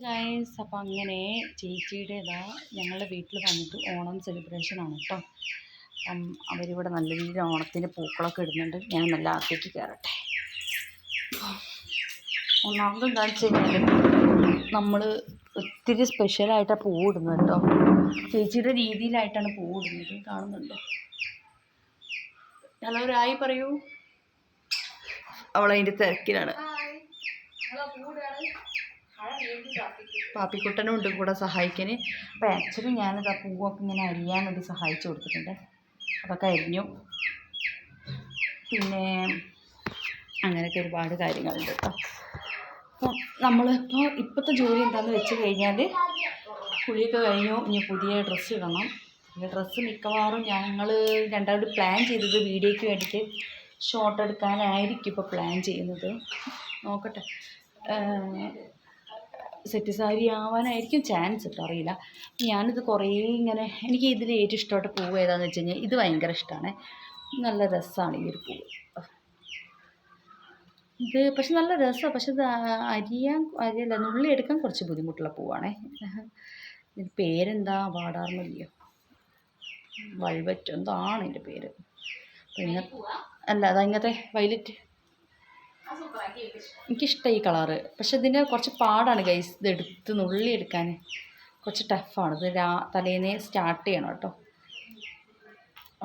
Guys അപ്പം അങ്ങനെ ചേച്ചിയുടെ ചേച്ചിയുടേതാ ഞങ്ങളുടെ വീട്ടിൽ വന്നിട്ട് ഓണം സെലിബ്രേഷൻ ആണ് കേട്ടോ അപ്പം അവരിവിടെ നല്ല രീതിയിൽ ഓണത്തിന് പൂക്കളൊക്കെ ഇടുന്നുണ്ട്. ഞാൻ നല്ല അകത്തേക്ക് കയറട്ടെ ഒന്നാമത് എന്താണെന്ന് വെച്ച് കഴിഞ്ഞാൽ നമ്മൾ ഒത്തിരി സ്പെഷ്യലായിട്ടാണ് പൂ ഇടുന്നത് കേട്ടോ ചേച്ചിയുടെ രീതിയിലായിട്ടാണ് പൂ ഇടുന്നത്. കാണുന്നുണ്ടോ? ഹലോ രായി പറയൂ. അവളതിന്റെ തിരക്കിലാണ്. പാപ്പിക്കുട്ടനും ഉണ്ട് കൂടെ സഹായിക്കാൻ. അപ്പോൾ ആക്ച്വലി ഞാനത് ആ പൂവൊക്കെ ഇങ്ങനെ അരിയാൻ വേണ്ടി സഹായിച്ചു കൊടുത്തിട്ടുണ്ട്. അതൊക്കെ അരിഞ്ഞു. പിന്നെ അങ്ങനെയൊക്കെ ഒരുപാട് കാര്യങ്ങളുണ്ട് കേട്ടോ. അപ്പോൾ നമ്മളിപ്പോൾ ഇപ്പോഴത്തെ ജോലി എന്താണെന്ന് വെച്ച് കഴിഞ്ഞാൽ കുളിയൊക്കെ കഴിഞ്ഞു. ഇനി പുതിയ ഡ്രസ്സ് ഇടണം. പിന്നെ ഡ്രസ്സ് മിക്കവാറും ഞങ്ങൾ രണ്ടാമത് പ്ലാൻ ചെയ്തത് വീഡിയോയ്ക്ക് വേണ്ടിയിട്ട് ഷോർട്ട് എടുക്കാനായിരിക്കും ഇപ്പോൾ പ്ലാൻ ചെയ്യുന്നത്. നോക്കട്ടെ. സെറ്റ് സാരി ആവാനായിരിക്കും ചാൻസ് കേട്ടോ അറിയില്ല. ഞാനിത് കുറേ ഇങ്ങനെ എനിക്ക് ഇതിൽ ഏറ്റവും ഇഷ്ടപ്പെട്ട പൂവ് ഏതാണെന്ന് വെച്ച് കഴിഞ്ഞാൽ ഇത് ഭയങ്കര ഇഷ്ടമാണ് നല്ല രസമാണ് ഈ ഒരു പൂവ്. ഇത് പക്ഷെ നല്ല രസമാണ് പക്ഷെ ഇത് അരിയാൻ അരിയല്ല നുള്ളി എടുക്കാൻ കുറച്ച് ബുദ്ധിമുട്ടുള്ള പൂവാണേ. ഇതിന്റെ പേരെന്താ വാടാർമല്ലിയോ? വഴുവറ്റോ എന്താണ് ഇതിന്റെ പേര്. പിന്നെ അല്ല അതങ്ങനത്തെ ഇങ്ങനത്തെ വയലറ്റ് എനിക്കിഷ്ടമായി ഈ കളറ്. പക്ഷെ ഇതിന് കുറച്ച് പാടാണ് ഗൈസ് ഇത് എടുത്ത് നുള്ളി എടുക്കാൻ. കുറച്ച് ടഫാണ് ഇത് രാ തലേന്ന് സ്റ്റാർട്ട് ചെയ്യണം കേട്ടോ.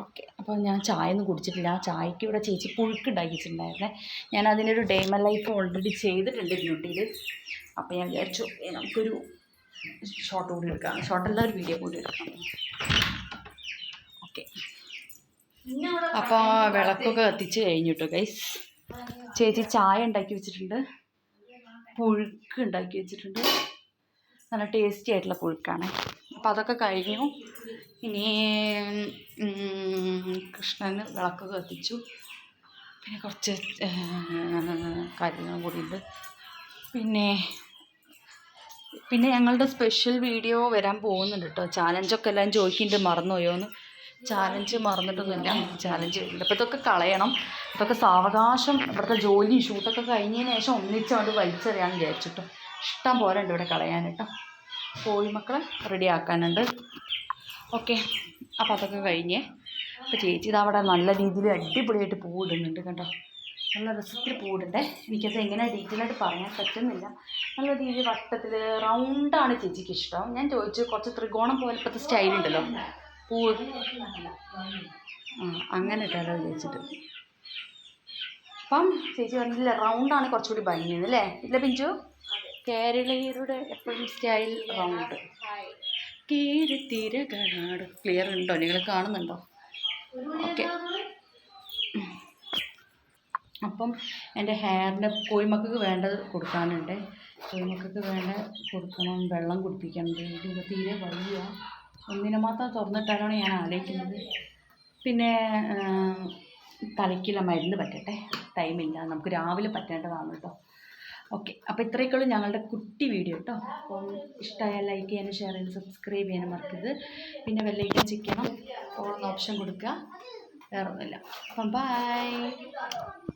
ഓക്കെ അപ്പോൾ ഞാൻ ചായ ഒന്നും കുടിച്ചിട്ടില്ല. ആ ചായക്ക് ഇവിടെ ചേച്ചി പുഴുക്ക് ഉണ്ടാക്കിയിട്ടുണ്ടായിരുന്നേ. ഞാൻ അതിനൊരു ഡേമ ലൈഫ് ഓൾറെഡി ചെയ്തിട്ടുണ്ട് ബ്യൂട്ടിയിൽ അപ്പോൾ ഞാൻ വിചാരിച്ചു നമുക്കൊരു ഷോർട്ട് കൂടി എടുക്കാം. ഷോർട്ട് ഷോർട്ടല്ല ഒരു വീഡിയോ കൂടി എടുക്കാം. ഓക്കെ അപ്പോൾ വിളക്കൊക്കെ കത്തിച്ച് കഴിഞ്ഞു കേട്ടോ ഗൈസ് ചേച്ചി ചായ ഉണ്ടാക്കി വെച്ചിട്ടുണ്ട്. പുഴുക്ക് ഉണ്ടാക്കി വെച്ചിട്ടുണ്ട്. നല്ല ടേസ്റ്റി ആയിട്ടുള്ള പുഴുക്കാണ്. അപ്പോൾ അതൊക്കെ കഴിഞ്ഞു. ഇനി കൃഷ്ണന് വിളക്ക് കത്തിച്ചു. പിന്നെ കുറച്ച് കാര്യങ്ങളും കൂടിയുണ്ട്. പിന്നെ പിന്നെ ഞങ്ങളുടെ സ്പെഷ്യൽ വീഡിയോ വരാൻ പോകുന്നുണ്ട് കേട്ടോ. ചാലഞ്ചൊക്കെ എല്ലാം ചോദിക്കുന്നുണ്ട് മറന്നുപോയോന്ന്. ചാലഞ്ച് മറന്നിട്ടൊന്നുമില്ല. ചാലഞ്ച് അപ്പോൾ ഇതൊക്കെ കളയണം. ഇതൊക്കെ സാവകാശം. ഇവിടുത്തെ ജോലി ഷൂട്ടൊക്കെ കഴിഞ്ഞതിന് ശേഷം ഒന്നിച്ചോണ്ട് വലിച്ചെറിയാമെന്ന് വിചാരിച്ചിട്ടോ. ഇഷ്ടം പോലെ ഉണ്ട് ഇവിടെ കളയാനിട്ടോ കോഴിമക്കളെ റെഡി ആക്കാനുണ്ട്. ഓക്കെ അപ്പോൾ അതൊക്കെ കഴിഞ്ഞേ. അപ്പോൾ ചേച്ചി ഇത് അവിടെ നല്ല രീതിയിൽ അടിപൊളിയായിട്ട് പൂവിടുന്നുണ്ട് കേട്ടോ. നല്ല രസത്തിൽ പൂവിടണ്ടേ എനിക്കത് എങ്ങനെ ഡീറ്റെയിൽ ആയിട്ട് പറയാൻ പറ്റുന്നില്ല. നല്ല രീതിയിൽ വട്ടത്തിൽ റൗണ്ടാണ് ചേച്ചിക്ക് ഇഷ്ടം. ഞാൻ ചോദിച്ചു കുറച്ച് ത്രികോണം പോലത്തെ സ്റ്റൈൽ ആ അങ്ങനെ ഇട്ടാലോ വിചാരിച്ചിട്ട്. അപ്പം ചേച്ചി പറഞ്ഞില്ല റൗണ്ടാണ് കുറച്ചുകൂടി ഭംഗിയത് അല്ലേ? ഇല്ല പിഞ്ചു? കേരളീയരുടെ എപ്പോഴും സ്റ്റൈൽ റൗണ്ട് കീരത്തിരകളാട് ക്ലിയർ ഉണ്ടോ? നിങ്ങൾ കാണുന്നുണ്ടോ? ഓക്കെ അപ്പം എന്റെ ഹെയറിന്റെ കോഴിമക്കൾക്ക് വേണ്ടത് കൊടുക്കാനുണ്ട്. കോഴിമക്കൾക്ക് വേണ്ട കൊടുക്കണം. വെള്ളം കുടിപ്പിക്കാനുണ്ട് ഇത് തീരെ വയ്യ. ഒന്നിനെ മാത്രം തുറന്നിട്ടാലാണ് ഞാൻ ആലോചിക്കുന്നത്? പിന്നെ തലയ്ക്കുള്ള മരുന്ന് പറ്റട്ടെ? ടൈമില്ല നമുക്ക് രാവിലെ പറ്റേണ്ടതാണ് കേട്ടോ. ഓക്കെ അപ്പോൾ ഇത്രയൊക്കെയുള്ളൂ ഞങ്ങളുടെ കുട്ടി വീഡിയോ കേട്ടോ. അപ്പം ഇഷ്ടമായാൽ ലൈക്ക് ചെയ്യാനും ഷെയർ ചെയ്യാനും സബ്സ്ക്രൈബ് ചെയ്യാനും മറക്കരുത്. പിന്നെ വെല്ലൈക്കൻ ചിക്കണം ഓൺ ഓപ്ഷൻ കൊടുക്കുക. വേറെ ഒന്നുമില്ല അപ്പം ബൈ